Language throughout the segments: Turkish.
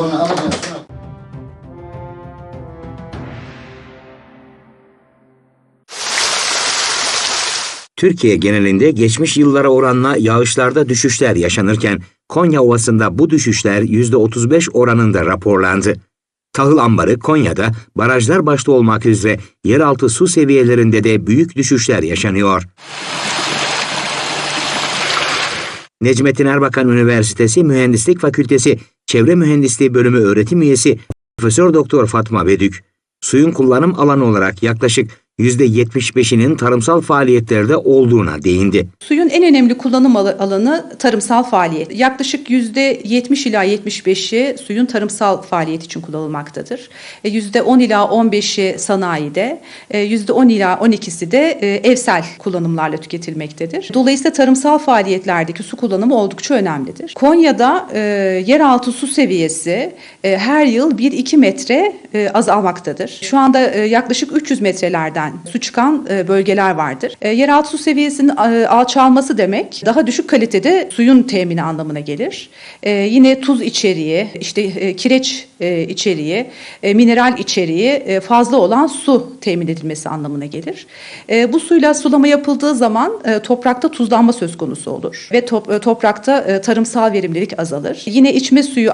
Telefonunu alacaksın. Türkiye genelinde geçmiş yıllara oranla yağışlarda düşüşler yaşanırken Konya Ovası'nda bu düşüşler %35 oranında raporlandı. Tahıl ambarı Konya'da barajlar başta olmak üzere yeraltı su seviyelerinde de büyük düşüşler yaşanıyor. Necmettin Erbakan Üniversitesi Mühendislik Fakültesi Çevre Mühendisliği Bölümü öğretim üyesi Profesör Doktor Fatma Bedük, suyun kullanım alanı olarak yaklaşık %75'inin tarımsal faaliyetlerde olduğuna değindi. Suyun en önemli kullanım al- alanı tarımsal faaliyet. Yaklaşık %70 ila 75'i suyun tarımsal faaliyet için kullanılmaktadır. E, %10 ila 15'i sanayide, e, %10 ila 12'si de e, evsel kullanımlarla tüketilmektedir. Dolayısıyla tarımsal faaliyetlerdeki su kullanımı oldukça önemlidir. Konya'da e, yeraltı su seviyesi e, her yıl 1-2 metre e, azalmaktadır. Şu anda e, yaklaşık 300 metrelerden su çıkan e, bölgeler vardır. E, yeraltı su seviyesinin e, alçalması demek daha düşük kalitede suyun temini anlamına gelir. Yine tuz içeriği, işte kireç içeriği, mineral içeriği fazla olan su temin edilmesi anlamına gelir. Bu suyla sulama yapıldığı zaman toprakta tuzlanma söz konusu olur ve top- toprakta tarımsal verimlilik azalır. Yine içme suyu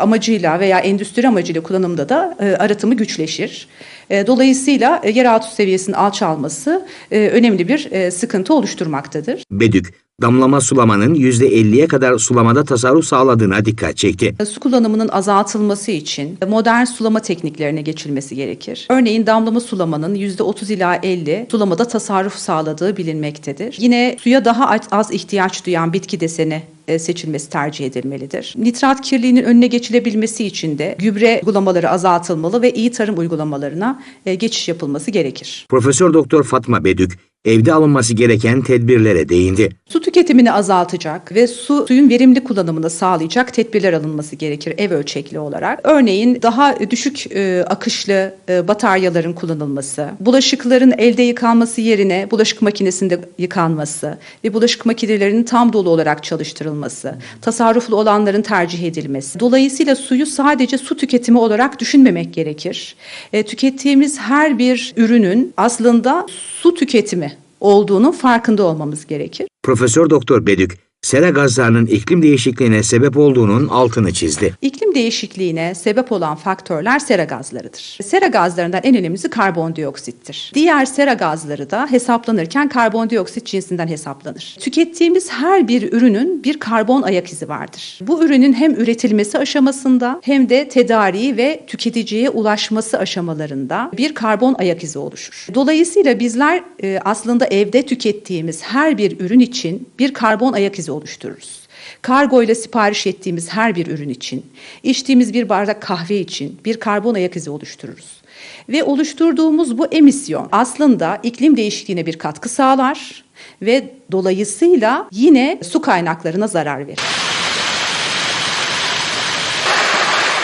amacıyla veya endüstri amacıyla kullanımda da arıtımı güçleşir. Dolayısıyla yeraltı seviyesinin alçalması e, önemli bir e, sıkıntı oluşturmaktadır. Bedük, damlama sulamanın %50'ye kadar sulamada tasarruf sağladığına dikkat çekti. Su kullanımının azaltılması için modern sulama tekniklerine geçilmesi gerekir. Örneğin damlama sulamanın %30 ila 50 sulamada tasarruf sağladığı bilinmektedir. Yine suya daha az- ihtiyaç duyan bitki deseni e, seçilmesi tercih edilmelidir. Nitrat kirliliğinin önüne geçilebilmesi için de gübre uygulamaları azaltılmalı ve iyi tarım uygulamalarına e, geçiş yapılması gerekir. Profesör Doktor Fatma Bedük, evde alınması gereken tedbirlere değindi. Su tüketimini azaltacak ve su suyun verimli kullanımını sağlayacak tedbirler alınması gerekir ev ölçekli olarak. Örneğin daha düşük e, akışlı e, bataryaların kullanılması, bulaşıkların elde yıkanması yerine bulaşık makinesinde yıkanması ve bulaşık makinelerinin tam dolu olarak çalıştırılması, tasarruflu olanların tercih edilmesi. Dolayısıyla suyu sadece su tüketimi olarak düşünmemek gerekir. E, tükettiğimiz her bir ürünün aslında su tüketimi olduğunun farkında olmamız gerekir. Profesör Doktor Bedük, sera gazlarının iklim değişikliğine sebep olduğunun altını çizdi. İklim değişikliğine sebep olan faktörler sera gazlarıdır. Sera gazlarından en önemlisi karbondioksittir. Diğer sera gazları da hesaplanırken karbondioksit cinsinden hesaplanır. Tükettiğimiz her bir ürünün bir karbon ayak izi vardır. Bu ürünün hem üretilmesi aşamasında hem de tedariği ve tüketiciye ulaşması aşamalarında bir karbon ayak izi oluşur. Dolayısıyla bizler e, aslında evde tükettiğimiz her bir ürün için bir karbon ayak izi oluştururuz. Kargo ile sipariş ettiğimiz her bir ürün için, içtiğimiz bir bardak kahve için bir karbon ayak izi oluştururuz. Ve oluşturduğumuz bu emisyon aslında iklim değişikliğine bir katkı sağlar ve dolayısıyla yine su kaynaklarına zarar verir.